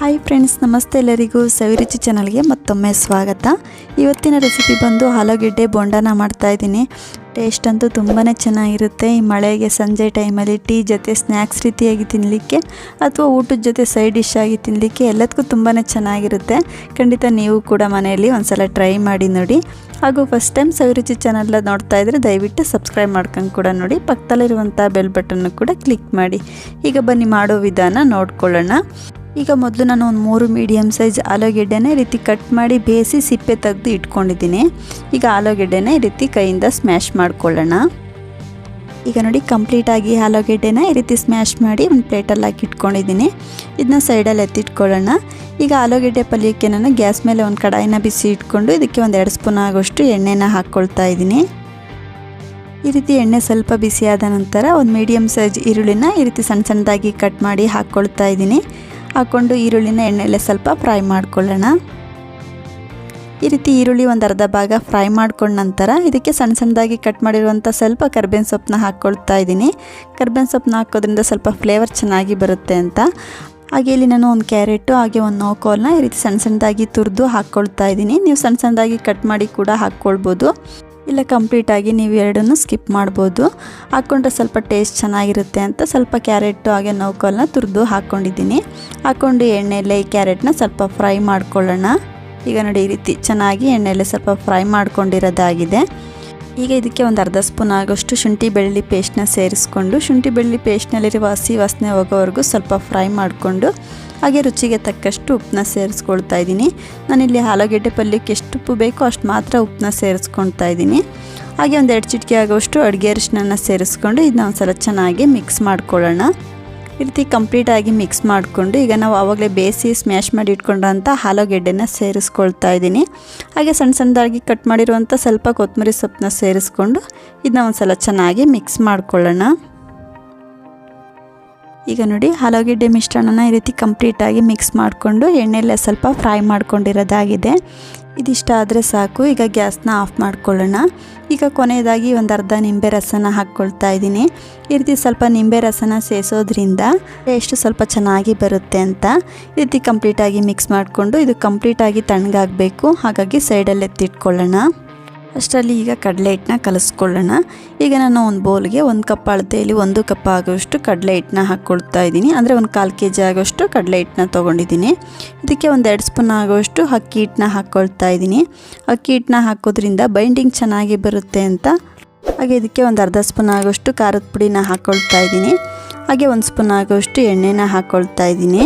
Hi friends ನಮಸ್ತೆ ಎಲ್ಲರಿಗೂ ಸವಿರುಚಿ ಚಾನಲ್ಗೆ ಮತ್ತೊಮ್ಮೆ ಸ್ವಾಗತ. ಇವತ್ತಿನ ರೆಸಿಪಿ ಬಂದು ಆಲೂಗೆಡ್ಡೆ ಬೊಂಡನ ಮಾಡ್ತಾ ಇದ್ದೀನಿ. ಟೇಸ್ಟ್ ಅಂತೂ ತುಂಬಾ ಚೆನ್ನಾಗಿರುತ್ತೆ. ಈ ಮಳೆಗೆ ಸಂಜೆ ಟೈಮಲ್ಲಿ ಟೀ ಜೊತೆ ಸ್ನ್ಯಾಕ್ಸ್ ರೀತಿಯಾಗಿ ತಿನ್ನಲಿಕ್ಕೆ ಅಥವಾ ಊಟದ ಜೊತೆ ಸೈಡ್ ಡಿಶ್ ಆಗಿ ತಿನ್ನಲಿಕ್ಕೆ ಎಲ್ಲದಕ್ಕೂ ತುಂಬಾ ಚೆನ್ನಾಗಿರುತ್ತೆ. ಖಂಡಿತ ನೀವು ಕೂಡ ಮನೆಯಲ್ಲಿ ಒಂದ್ಸಲ ಟ್ರೈ ಮಾಡಿ ನೋಡಿ. ಹಾಗೂ ಫಸ್ಟ್ ಟೈಮ್ ಸವಿರುಚಿ ಚಾನಲ್ನ ನೋಡ್ತಾ ಇದ್ದರೆ ದಯವಿಟ್ಟು ಸಬ್ಸ್ಕ್ರೈಬ್ ಮಾಡ್ಕೊಂಡು ಕೂಡ ನೋಡಿ. ಪಕ್ಕದಲ್ಲಿರುವಂಥ ಬೆಲ್ ಬಟನ್ನು ಕೂಡ ಕ್ಲಿಕ್ ಮಾಡಿ. ಈಗ ಬನ್ನಿ ಮಾಡೋ ವಿಧಾನ ನೋಡ್ಕೊಳ್ಳೋಣ. ಈಗ ಮೊದಲು ನಾನು ಒಂದು ಮೂರು ಮೀಡಿಯಮ್ ಸೈಜ್ ಆಲೂಗೆಡ್ಡೆನ ಈ ರೀತಿ ಕಟ್ ಮಾಡಿ ಬೇಯಿಸಿ ಸಿಪ್ಪೆ ತೆಗೆದು ಇಟ್ಕೊಂಡಿದ್ದೀನಿ. ಈಗ ಆಲೂಗೆಡ್ಡೆನ ಈ ರೀತಿ ಕೈಯಿಂದ ಸ್ಮ್ಯಾಶ್ ಮಾಡ್ಕೊಳ್ಳೋಣ. ಈಗ ನೋಡಿ ಕಂಪ್ಲೀಟಾಗಿ ಆಲೂಗೆಡ್ಡೆನ ಈ ರೀತಿ ಸ್ಮ್ಯಾಶ್ ಮಾಡಿ ಒಂದು ಪ್ಲೇಟಲ್ಲಿ ಹಾಕಿ ಇಟ್ಕೊಂಡಿದ್ದೀನಿ. ಇದನ್ನ ಸೈಡಲ್ಲಿ ಎತ್ತಿಟ್ಕೊಳ್ಳೋಣ. ಈಗ ಆಲೂಗೆಡ್ಡೆ ಪಲ್ಯಕ್ಕೆ ನಾನು ಗ್ಯಾಸ್ ಮೇಲೆ ಒಂದು ಕಡಾಯಿನ ಬಿಸಿ ಇಟ್ಕೊಂಡು ಇದಕ್ಕೆ ಒಂದು ಎರಡು ಸ್ಪೂನ್ ಆಗೋಷ್ಟು ಎಣ್ಣೆನ ಹಾಕ್ಕೊಳ್ತಾ ಇದ್ದೀನಿ. ಈ ರೀತಿ ಎಣ್ಣೆ ಸ್ವಲ್ಪ ಬಿಸಿಯಾದ ನಂತರ ಒಂದು ಮೀಡಿಯಮ್ ಸೈಜ್ ಈರುಳ್ಳಿನ ಈ ರೀತಿ ಸಣ್ಣ ಸಣ್ಣದಾಗಿ ಕಟ್ ಮಾಡಿ ಹಾಕ್ಕೊಳ್ತಾ ಇದ್ದೀನಿ. ಹಾಕ್ಕೊಂಡು ಈರುಳ್ಳಿನ ಎಣ್ಣೆಯಲ್ಲೇ ಸ್ವಲ್ಪ ಫ್ರೈ ಮಾಡ್ಕೊಳ್ಳೋಣ. ಈ ರೀತಿ ಈರುಳ್ಳಿ ಒಂದು ಅರ್ಧ ಭಾಗ ಫ್ರೈ ಮಾಡ್ಕೊಂಡ ನಂತರ ಇದಕ್ಕೆ ಸಣ್ಣ ಸಣ್ಣದಾಗಿ ಕಟ್ ಮಾಡಿರುವಂಥ ಸ್ವಲ್ಪ ಕರ್ಬೇವಿನ ಸೊಪ್ಪನ್ನ ಹಾಕ್ಕೊಳ್ತಾ ಇದ್ದೀನಿ. ಕರ್ಬೇವಿನ ಸೊಪ್ಪನ್ನ ಹಾಕೋದ್ರಿಂದ ಸ್ವಲ್ಪ ಫ್ಲೇವರ್ ಚೆನ್ನಾಗಿ ಬರುತ್ತೆ ಅಂತ. ಹಾಗೆ ಇಲ್ಲಿ ನಾನು ಒಂದು ಕ್ಯಾರೆಟು, ಹಾಗೆ ಒಂದು ನೋಕೋಲ್ನ ಈ ರೀತಿ ಸಣ್ಣ ಸಣ್ಣದಾಗಿ ತುರಿದು ಹಾಕ್ಕೊಳ್ತಾ ಇದ್ದೀನಿ. ನೀವು ಸಣ್ಣ ಸಣ್ಣದಾಗಿ ಕಟ್ ಮಾಡಿ ಕೂಡ ಹಾಕ್ಕೊಳ್ಬೋದು. ಇಲ್ಲ ಕಂಪ್ಲೀಟಾಗಿ ನೀವು ಎರಡನ್ನೂ ಸ್ಕಿಪ್ ಮಾಡ್ಬೋದು. ಹಾಕ್ಕೊಂಡ್ರೆ ಸ್ವಲ್ಪ ಟೇಸ್ಟ್ ಚೆನ್ನಾಗಿರುತ್ತೆ ಅಂತ ಸ್ವಲ್ಪ ಕ್ಯಾರೆಟು ಹಾಗೆ ನೌಕಲ್ನ ತುರಿದು ಹಾಕ್ಕೊಂಡಿದ್ದೀನಿ ಹಾಕ್ಕೊಂಡು ಎಣ್ಣೆಯಲ್ಲೇ ಈ ಕ್ಯಾರೆಟ್ನ ಸ್ವಲ್ಪ ಫ್ರೈ ಮಾಡ್ಕೊಳ್ಳೋಣ. ಈಗ ನೋಡಿ ಈ ರೀತಿ ಚೆನ್ನಾಗಿ ಎಣ್ಣೆಯಲ್ಲೇ ಸ್ವಲ್ಪ ಫ್ರೈ ಮಾಡ್ಕೊಂಡಿರೋದಾಗಿದೆ. ಈಗ ಇದಕ್ಕೆ ಒಂದು ಅರ್ಧ ಸ್ಪೂನ್ ಆಗೋಷ್ಟು ಶುಂಠಿ ಬೆಳ್ಳಿ ಪೇಸ್ಟ್ನ ಸೇರಿಸ್ಕೊಂಡು ಶುಂಠಿ ಬೆಳ್ಳಿ ಪೇಸ್ಟ್ನಲ್ಲಿರುವ ಹಸಿ ವಾಸನೆ ಹೋಗೋವರೆಗೂ ಸ್ವಲ್ಪ ಫ್ರೈ ಮಾಡಿಕೊಂಡು ಹಾಗೆ ರುಚಿಗೆ ತಕ್ಕಷ್ಟು ಉಪ್ಪನ್ನ ಸೇರಿಸ್ಕೊಳ್ತಾ ಇದ್ದೀನಿ. ನಾನಿಲ್ಲಿ ಆಲೂಗೆಡ್ಡೆ ಪಲ್ಯಕ್ಕೆ ಎಷ್ಟು ಉಪ್ಪು ಬೇಕೋ ಅಷ್ಟು ಮಾತ್ರ ಉಪ್ಪನ್ನ ಸೇರಿಸ್ಕೊಳ್ತಾ ಇದ್ದೀನಿ. ಹಾಗೆ ಒಂದು ಎರಡು ಚಿಟಿಕೆ ಆಗೋಷ್ಟು ಅಡುಗೆ ಅರಿಶಿನ ಸೇರಿಸ್ಕೊಂಡು ಇದನ್ನ ಒಂದು ಸಲ ಚೆನ್ನಾಗಿ ಮಿಕ್ಸ್ ಮಾಡ್ಕೊಳ್ಳೋಣ. ಈ ರೀತಿ ಕಂಪ್ಲೀಟಾಗಿ ಮಿಕ್ಸ್ ಮಾಡಿಕೊಂಡು ಈಗ ನಾವು ಆವಾಗಲೇ ಬೇಯಿಸಿ ಸ್ಮ್ಯಾಶ್ ಮಾಡಿ ಇಟ್ಕೊಂಡಂಥ ಆಲೂಗೆಡ್ಡೆನ ಸೇರಿಸ್ಕೊಳ್ತಾ ಇದ್ದೀನಿ. ಹಾಗೆ ಸಣ್ಣ ಸಣ್ಣದಾಗಿ ಕಟ್ ಮಾಡಿರುವಂಥ ಸ್ವಲ್ಪ ಕೊತ್ತಂಬರಿ ಸೊಪ್ಪನ್ನ ಸೇರಿಸ್ಕೊಂಡು ಇದನ್ನ ಒಂದು ಸಲ ಚೆನ್ನಾಗಿ ಮಿಕ್ಸ್ ಮಾಡ್ಕೊಳ್ಳೋಣ. ಈಗ ನೋಡಿ ಆಲೂಗೆಡ್ಡೆ ಮಿಶ್ರಣನ ಈ ರೀತಿ ಕಂಪ್ಲೀಟಾಗಿ ಮಿಕ್ಸ್ ಮಾಡಿಕೊಂಡು ಎಣ್ಣೆಯಲ್ಲೇ ಸ್ವಲ್ಪ ಫ್ರೈ ಮಾಡ್ಕೊಂಡಿರೋದಾಗಿದೆ. ಇದಿಷ್ಟ ಆದರೆ ಸಾಕು, ಈಗ ಗ್ಯಾಸ್ನ ಆಫ್ ಮಾಡ್ಕೊಳ್ಳೋಣ. ಈಗ ಕೊನೆಯದಾಗಿ ಒಂದು ಅರ್ಧ ನಿಂಬೆ ರಸನ ಹಾಕ್ಕೊಳ್ತಾ ಇದ್ದೀನಿ. ಈ ರೀತಿ ಸ್ವಲ್ಪ ನಿಂಬೆ ರಸನ ಸೇರಿಸೋದ್ರಿಂದ ಟೇಸ್ಟ್ ಸ್ವಲ್ಪ ಚೆನ್ನಾಗಿ ಬರುತ್ತೆ ಅಂತ ಈ ರೀತಿ ಕಂಪ್ಲೀಟಾಗಿ ಮಿಕ್ಸ್ ಮಾಡಿಕೊಂಡು ಇದು ಕಂಪ್ಲೀಟಾಗಿ ತಣ್ಣಗಾಗಬೇಕು. ಹಾಗಾಗಿ ಸೈಡಲ್ಲಿ ಎತ್ತಿಟ್ಕೊಳ್ಳೋಣ. ಅಷ್ಟರಲ್ಲಿ ಈಗ ಕಡಲೆ ಹಿಟ್ಟನ್ನ ಕಲಿಸ್ಕೊಳ್ಳೋಣ. ಈಗ ನಾನು ಒಂದು ಬೌಲ್ಗೆ ಒಂದು ಕಪ್ ಅಳತೆಯಲ್ಲಿ ಒಂದು ಕಪ್ ಆಗೋಷ್ಟು ಕಡಲೆ ಹಿಟ್ಟನ್ನ ಹಾಕ್ಕೊಳ್ತಾ ಇದ್ದೀನಿ. ಅಂದರೆ ಒಂದು ಕಾಲು ಕೆ ಜಿ ಆಗೋಷ್ಟು ಕಡಲೆ ಹಿಟ್ಟನ್ನ ತೊಗೊಂಡಿದ್ದೀನಿ. ಇದಕ್ಕೆ ಒಂದು ಎರಡು ಸ್ಪೂನ್ ಆಗೋಷ್ಟು ಅಕ್ಕಿ ಹಿಟ್ಟನ್ನ ಹಾಕ್ಕೊಳ್ತಾ ಇದ್ದೀನಿ. ಅಕ್ಕಿ ಹಿಟ್ಟನ್ನ ಹಾಕೋದ್ರಿಂದ ಬೈಂಡಿಂಗ್ ಚೆನ್ನಾಗಿ ಬರುತ್ತೆ ಅಂತ. ಹಾಗೆ ಇದಕ್ಕೆ ಒಂದು ಅರ್ಧ ಸ್ಪೂನ್ ಆಗೋಷ್ಟು ಖಾರದ ಪುಡಿನ ಹಾಕ್ಕೊಳ್ತಾ ಇದ್ದೀನಿ. ಹಾಗೆ ಒಂದು ಸ್ಪೂನ್ ಆಗೋಷ್ಟು ಎಣ್ಣೆನ ಹಾಕ್ಕೊಳ್ತಾ ಇದ್ದೀನಿ.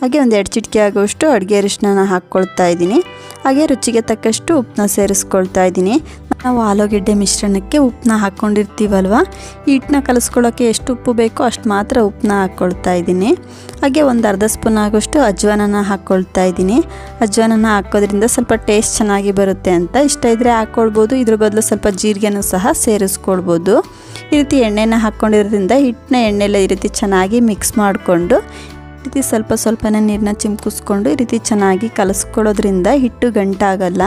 ಹಾಗೆ ಒಂದು ಎರಡು ಚಿಟಿಕೆ ಆಗೋಷ್ಟು ಅಡುಗೆ ಅರಿಶಿನ ಹಾಕ್ಕೊಳ್ತಾ ಇದ್ದೀನಿ. ಹಾಗೆ ರುಚಿಗೆ ತಕ್ಕಷ್ಟು ಉಪ್ಪನ್ನ ಸೇರಿಸ್ಕೊಳ್ತಾ ಇದ್ದೀನಿ. ನಾವು ಆಲೂಗೆಡ್ಡೆ ಮಿಶ್ರಣಕ್ಕೆ ಉಪ್ಪನ್ನ ಹಾಕ್ಕೊಂಡಿರ್ತೀವಲ್ವ? ಹಿಟ್ಟನ್ನ ಕಲಿಸ್ಕೊಳ್ಳೋಕ್ಕೆ ಎಷ್ಟು ಉಪ್ಪು ಬೇಕೋ ಅಷ್ಟು ಮಾತ್ರ ಉಪ್ಪನ್ನ ಹಾಕ್ಕೊಳ್ತಾ ಇದ್ದೀನಿ. ಹಾಗೆ ಒಂದು ಅರ್ಧ ಸ್ಪೂನ್ ಆಗೋಷ್ಟು ಅಜ್ವಾನನ ಹಾಕ್ಕೊಳ್ತಾ ಇದ್ದೀನಿ. ಅಜ್ವಾನನ ಹಾಕೋದ್ರಿಂದ ಸ್ವಲ್ಪ ಟೇಸ್ಟ್ ಚೆನ್ನಾಗಿ ಬರುತ್ತೆ ಅಂತ. ಇಷ್ಟ ಇದ್ದರೆ ಹಾಕ್ಕೊಳ್ಬೋದು, ಇದ್ರ ಬದಲು ಸ್ವಲ್ಪ ಜೀರಿಗೆನೂ ಸಹ ಸೇರಿಸ್ಕೊಳ್ಬೋದು. ಈ ರೀತಿ ಎಣ್ಣೆನ ಹಾಕ್ಕೊಂಡಿರೋದ್ರಿಂದ ಹಿಟ್ಟನ್ನ ಎಣ್ಣೆಲ್ಲ ಈ ರೀತಿ ಚೆನ್ನಾಗಿ ಮಿಕ್ಸ್ ಮಾಡಿಕೊಂಡು ರೀತಿ ಸ್ವಲ್ಪ ಸ್ವಲ್ಪನೇ ನೀರನ್ನ ಚಿಮ್ಕಿಸ್ಕೊಂಡು ಈ ರೀತಿ ಚೆನ್ನಾಗಿ ಕಲಸ್ಕೊಳ್ಳೋದ್ರಿಂದ ಹಿಟ್ಟು ಗಂಟಾಗಲ್ಲ.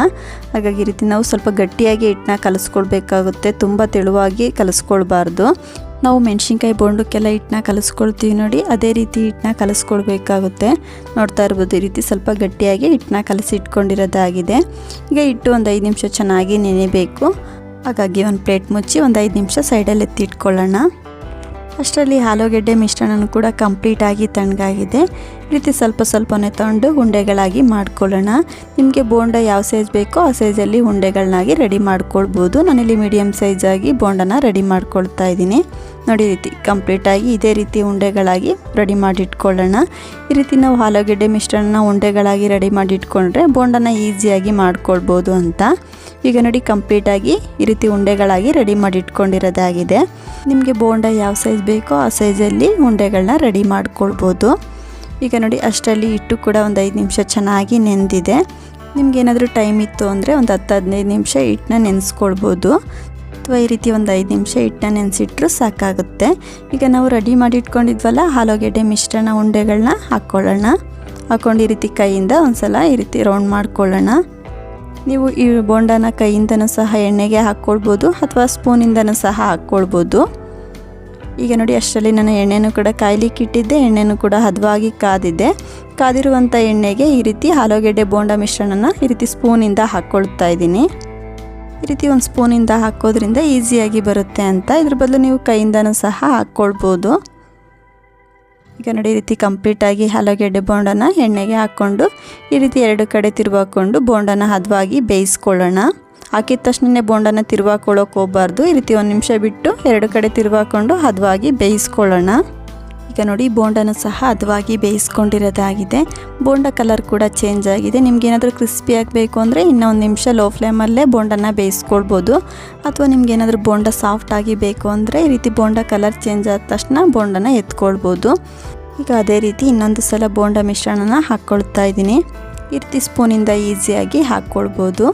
ಹಾಗಾಗಿ ಈ ರೀತಿ ನಾವು ಸ್ವಲ್ಪ ಗಟ್ಟಿಯಾಗಿ ಹಿಟ್ಟನ್ನ ಕಲಸ್ಕೊಳ್ಬೇಕಾಗುತ್ತೆ. ತುಂಬ ತೆಳುವಾಗಿ ಕಲಸ್ಕೊಳ್ಬಾರ್ದು. ನಾವು ಮೆಣಸಿನ್ಕಾಯಿ ಬೋಂಡಕ್ಕೆಲ್ಲ ಹಿಟ್ಟನ್ನ ಕಲಸ್ಕೊಳ್ತೀವಿ ನೋಡಿ, ಅದೇ ರೀತಿ ಹಿಟ್ಟನ್ನ ಕಲಸ್ಕೊಳ್ಬೇಕಾಗುತ್ತೆ. ನೋಡ್ತಾ ಇರ್ಬೋದು, ಈ ರೀತಿ ಸ್ವಲ್ಪ ಗಟ್ಟಿಯಾಗಿ ಹಿಟ್ಟನ್ನ ಕಲಸಿ ಇಟ್ಕೊಂಡಿರೋದಾಗಿದೆ ಈಗ ಹಿಟ್ಟು ಒಂದು ಐದು ನಿಮಿಷ ಚೆನ್ನಾಗಿ ನೆನೆಬೇಕು. ಹಾಗಾಗಿ ಒಂದು ಪ್ಲೇಟ್ ಮುಚ್ಚಿ ಒಂದು ಐದು ನಿಮಿಷ ಸೈಡಲ್ಲಿ ಎತ್ತಿಟ್ಕೊಳ್ಳೋಣ ಅಷ್ಟರಲ್ಲಿ ಆಲೂಗೆಡ್ಡೆ ಮಿಶ್ರಣನೂ ಕೂಡ ಕಂಪ್ಲೀಟಾಗಿ ತಣ್ಣಗಾಗಿದೆ. ಈ ರೀತಿ ಸ್ವಲ್ಪ ಸ್ವಲ್ಪನೇ ತೊಗೊಂಡು ಉಂಡೆಗಳಾಗಿ ಮಾಡ್ಕೊಳ್ಳೋಣ. ನಿಮಗೆ ಬೋಂಡ ಯಾವ ಸೈಜ್ ಬೇಕೋ ಆ ಸೈಜಲ್ಲಿ ಉಂಡೆಗಳನ್ನಾಗಿ ರೆಡಿ ಮಾಡ್ಕೊಳ್ಬೋದು. ನಾನಿಲ್ಲಿ ಮೀಡಿಯಮ್ ಸೈಜಾಗಿ ಬೋಂಡನ ರೆಡಿ ಮಾಡ್ಕೊಳ್ತಾ ಇದ್ದೀನಿ. ನೋಡಿ ರೀತಿ ಕಂಪ್ಲೀಟಾಗಿ ಇದೇ ರೀತಿ ಉಂಡೆಗಳಾಗಿ ರೆಡಿ ಮಾಡಿ ಇಟ್ಕೊಳ್ಳೋಣ ಈ ರೀತಿ ನಾವು ಆಲೂಗೆಡ್ಡೆ ಮಿಶ್ರಣನ ಉಂಡೆಗಳಾಗಿ ರೆಡಿ ಮಾಡಿ ಇಟ್ಕೊಂಡ್ರೆ ಬೋಂಡನ ಈಸಿಯಾಗಿ ಮಾಡ್ಕೊಳ್ಬೋದು ಅಂತ. ಈಗ ನೋಡಿ ಕಂಪ್ಲೀಟಾಗಿ ಈ ರೀತಿ ಉಂಡೆಗಳಾಗಿ ರೆಡಿ ಮಾಡಿ ಇಟ್ಕೊಂಡಿರೋದಾಗಿದೆ ನಿಮಗೆ ಬೋಂಡ ಯಾವ ಸೈಜ್ ಬೇಕೋ ಆ ಸೈಜಲ್ಲಿ ಉಂಡೆಗಳನ್ನ ರೆಡಿ ಮಾಡ್ಕೊಳ್ಬೋದು. ಈಗ ನೋಡಿ ಅಷ್ಟರಲ್ಲಿ ಹಿಟ್ಟು ಕೂಡ ಒಂದು ಐದು ನಿಮಿಷ ಚೆನ್ನಾಗಿ ನೆಂದಿದೆ. ನಿಮ್ಗೇನಾದರೂ ಟೈಮ್ ಇತ್ತು ಅಂದರೆ ಒಂದು ಹತ್ತು ಹದಿನೈದು ನಿಮಿಷ ಹಿಟ್ಟನ್ನ ನೆನೆಸ್ಕೊಳ್ಬೋದು. ಅಥವಾ ಈ ರೀತಿ ಒಂದು ಐದು ನಿಮಿಷ ಹಿಟ್ಟನ್ನ ನೆನೆಸಿಟ್ರು ಸಾಕಾಗುತ್ತೆ. ಈಗ ನಾವು ರೆಡಿ ಮಾಡಿ ಇಟ್ಕೊಂಡಿದ್ವಲ್ಲ ಆಲೂಗೆಡ್ಡೆ ಮಿಶ್ರಣ ಉಂಡೆಗಳನ್ನ ಹಾಕ್ಕೊಳ್ಳೋಣ. ಹಾಕ್ಕೊಂಡು ಈ ರೀತಿ ಕೈಯಿಂದ ಒಂದು ಸಲ ಈ ರೀತಿ ರೌಂಡ್ ಮಾಡ್ಕೊಳ್ಳೋಣ. ನೀವು ಈ ಬೋಂಡನ ಕೈಯಿಂದನೂ ಸಹ ಎಣ್ಣೆಗೆ ಹಾಕ್ಕೊಳ್ಬೋದು ಅಥವಾ ಸ್ಪೂನಿಂದನೂ ಸಹ ಹಾಕ್ಕೊಳ್ಬೋದು. ಈಗ ನೋಡಿ, ಅಷ್ಟರಲ್ಲಿ ನಾನು ಎಣ್ಣೆನೂ ಕೂಡ ಕಾಯ್ಲಿಕ್ಕೆ ಇಟ್ಟಿದ್ದೆ, ಎಣ್ಣೆನೂ ಕೂಡ ಹದವಾಗಿ ಕಾದಿದೆ. ಕಾದಿರುವಂಥ ಎಣ್ಣೆಗೆ ಈ ರೀತಿ ಆಲೂಗೆಡ್ಡೆ ಬೋಂಡ ಮಿಶ್ರಣನ ಈ ರೀತಿ ಸ್ಪೂನಿಂದ ಹಾಕ್ಕೊಳ್ತಾ ಇದ್ದೀನಿ. ಈ ರೀತಿ ಒಂದು ಸ್ಪೂನಿಂದ ಹಾಕೋದ್ರಿಂದ ಈಸಿಯಾಗಿ ಬರುತ್ತೆ ಅಂತ. ಇದ್ರ ಬದಲು ನೀವು ಕೈಯಿಂದನೂ ಸಹ ಹಾಕ್ಕೊಳ್ಬೋದು. ಈಗ ನೋಡಿ ಈ ರೀತಿ ಕಂಪ್ಲೀಟಾಗಿ ಹಲಗೆಡ್ಡೆ ಬೋಂಡನ ಎಣ್ಣೆಗೆ ಹಾಕ್ಕೊಂಡು ಈ ರೀತಿ ಎರಡು ಕಡೆ ತಿರುವಾಕೊಂಡು ಬೋಂಡನ ಹದವಾಗಿ ಬೇಯಿಸ್ಕೊಳ್ಳೋಣ. ಹಾಕಿದ ತಕ್ಷಣನೇ ಬೋಂಡನ ತಿರುವಾಕೊಳ್ಳೋಕೆ ಹೋಗಬಾರ್ದು. ಈ ರೀತಿ ಒಂದು ನಿಮಿಷ ಬಿಟ್ಟು ಎರಡು ಕಡೆ ತಿರುವಾಕೊಂಡು ಹದವಾಗಿ ಬೇಯಿಸ್ಕೊಳ್ಳೋಣ. ಈಗ ನೋಡಿ, ಬೋಂಡನೂ ಸಹ ಹದವಾಗಿ ಬೇಯಿಸ್ಕೊಂಡಿರೋದಾಗಿದೆ. ಬೋಂಡ ಕಲರ್ ಕೂಡ ಚೇಂಜ್ ಆಗಿದೆ. ನಿಮ್ಗೆ ಏನಾದರೂ ಕ್ರಿಸ್ಪಿ ಆಗಬೇಕು ಅಂದರೆ ಇನ್ನೂ ಒಂದು ನಿಮಿಷ ಲೋ ಫ್ಲೇಮಲ್ಲೇ ಬೋಂಡನ ಬೇಯಿಸ್ಕೊಳ್ಬೋದು. ಅಥವಾ ನಿಮ್ಗೆ ಏನಾದರೂ ಬೋಂಡ ಸಾಫ್ಟ್ ಆಗಿ ಬೇಕು ಅಂದರೆ ಈ ರೀತಿ ಬೋಂಡ ಕಲರ್ ಚೇಂಜ್ ಆದ ತಕ್ಷಣ ಬೋಂಡನ ಎತ್ಕೊಳ್ಬೋದು. ಈಗ ಅದೇ ರೀತಿ ಇನ್ನೊಂದು ಸಲ ಬೋಂಡ ಮಿಶ್ರಣನ ಹಾಕ್ಕೊಳ್ತಾ ಇದ್ದೀನಿ. ಈ ರೀತಿ ಸ್ಪೂನಿಂದ ಈಸಿಯಾಗಿ ಹಾಕ್ಕೊಳ್ಬೋದು.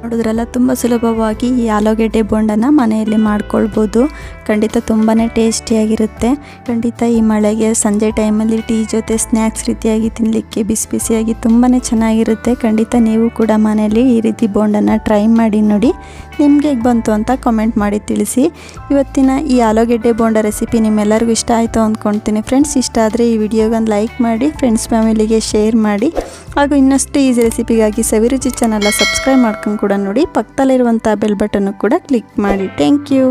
ನೋಡಿದ್ರಲ್ಲ ತುಂಬ ಸುಲಭವಾಗಿ ಈ ಆಲೂಗೆಡ್ಡೆ ಬೋಂಡನ ಮನೆಯಲ್ಲಿ ಮಾಡ್ಕೊಳ್ಬೋದು. ಖಂಡಿತ ತುಂಬಾ ಟೇಸ್ಟಿಯಾಗಿರುತ್ತೆ ಖಂಡಿತ ಈ ಮಳೆಗೆ ಸಂಜೆ ಟೈಮಲ್ಲಿ ಟೀ ಜೊತೆ ಸ್ನ್ಯಾಕ್ಸ್ ರೀತಿಯಾಗಿ ತಿನ್ನಲಿಕ್ಕೆ ಬಿಸಿ ಬಿಸಿಯಾಗಿ ತುಂಬಾ ಚೆನ್ನಾಗಿರುತ್ತೆ. ಖಂಡಿತ ನೀವು ಕೂಡ ಮನೆಯಲ್ಲಿ ಈ ರೀತಿ ಬೋಂಡನ್ನು ಟ್ರೈ ಮಾಡಿ ನೋಡಿ. ನಿಮಗೆ ಬಂತು ಅಂತ ಕಾಮೆಂಟ್ ಮಾಡಿ ತಿಳಿಸಿ. ಇವತ್ತಿನ ಈ ಆಲೂಗೆಡ್ಡೆ ಬೋಂಡ ರೆಸಿಪಿ ನಿಮ್ಮೆಲ್ಲರಿಗೂ ಇಷ್ಟ ಆಯಿತು ಅಂದ್ಕೊಳ್ತೀನಿ ಫ್ರೆಂಡ್ಸ್ ಇಷ್ಟ ಆದರೆ ಈ ವಿಡಿಯೋಗೊಂದು ಲೈಕ್ ಮಾಡಿ ಫ್ರೆಂಡ್ಸ್ ಫ್ಯಾಮಿಲಿಗೆ ಶೇರ್ ಮಾಡಿ. ಹಾಗೂ ಇನ್ನಷ್ಟು ಈಸಿ ರೆಸಿಪಿಗಾಗಿ ಸವಿರುಚಿ ಚಾನಲ್ನ ಸಬ್ಸ್ಕ್ರೈಬ್ ಮಾಡ್ಕೊಂಡು ಕೂಡ ನೋಡಿ ಪಕ್ಕದಲ್ಲಿರುವಂಥ ಬೆಲ್ ಬಟನ್ನು ಕೂಡ ಕ್ಲಿಕ್ ಮಾಡಿ. Thank you